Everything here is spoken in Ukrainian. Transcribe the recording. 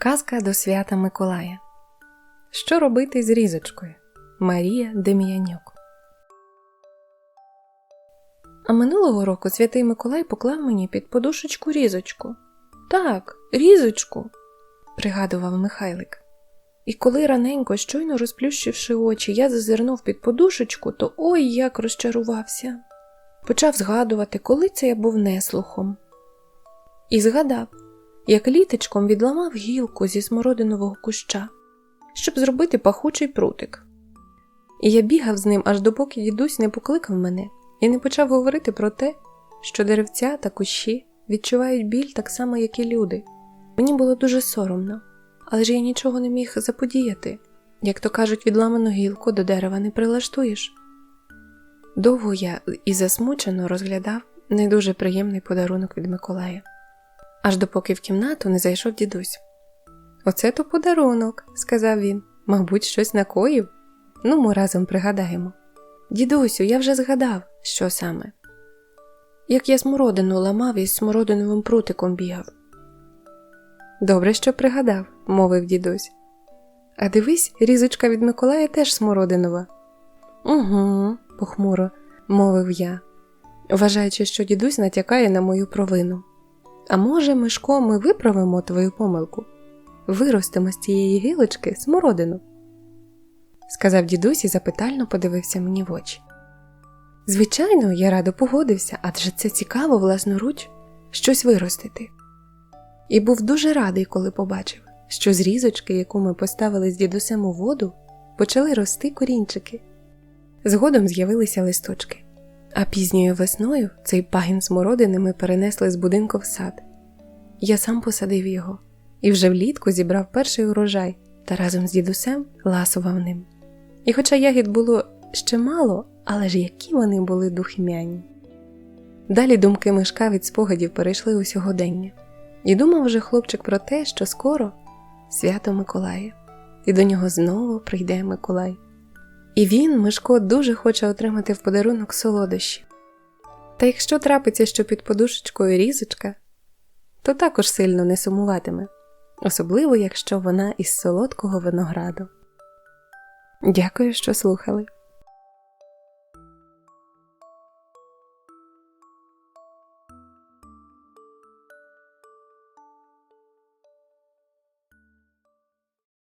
Казка до свята Миколая. Що робити з різочкою? Марія Дем'янюк. А минулого року святий Миколай поклав мені під подушечку різочку. Так, різочку, пригадував Михайлик. І коли раненько, щойно розплющивши очі, я зазирнув під подушечку, то ой як розчарувався. Почав згадувати, коли це я був неслухом. І згадав, як літочком відламав гілку зі смородинового куща, щоб зробити пахучий прутик. І я бігав з ним, аж допоки дідусь не покликав мене і не почав говорити про те, що деревця та кущі відчувають біль так само, як і люди. Мені було дуже соромно, але ж я нічого не міг заподіяти. Як то кажуть, відламану гілку до дерева не прилаштуєш. Довго я і засмучено розглядав не дуже приємний подарунок від Миколая аж допоки в кімнату не зайшов дідусь. Оце то подарунок, сказав він, мабуть, щось накоїв. Ну, ми разом пригадаємо. Дідусю, я вже згадав, що саме. Як я смородину ламав і з смородиновим прутиком бігав. Добре, що пригадав, мовив дідусь. А дивись, різочка від Миколая теж смородинова. Угу, похмуро мовив я, вважаючи, що дідусь натякає на мою провину. А може, Мишко, ми виправимо твою помилку? Виростимо з цієї гілочки смородину, сказав дідусь і запитально подивився мені в очі. Звичайно, я радо погодився, адже це цікаво, власноруч, щось виростити. І був дуже радий, коли побачив, що з різочки, яку ми поставили з дідусем у воду, почали рости корінчики. Згодом з'явилися листочки. А пізньою весною цей пагін смородини ми перенесли з будинку в сад. Я сам посадив його і вже влітку зібрав перший урожай та разом з дідусем ласував ним. І хоча ягід було ще мало, але ж які вони були духмяні. Далі думки мишка від спогадів перейшли у сьогодення, і думав вже хлопчик про те, що скоро свято Миколая, і до нього знову прийде Миколай. І він, Мишко, дуже хоче отримати в подарунок солодощі. Та якщо трапиться, що під подушечкою різочка, то також сильно не сумуватиме, особливо якщо вона із солодкого винограду. Дякую, що слухали.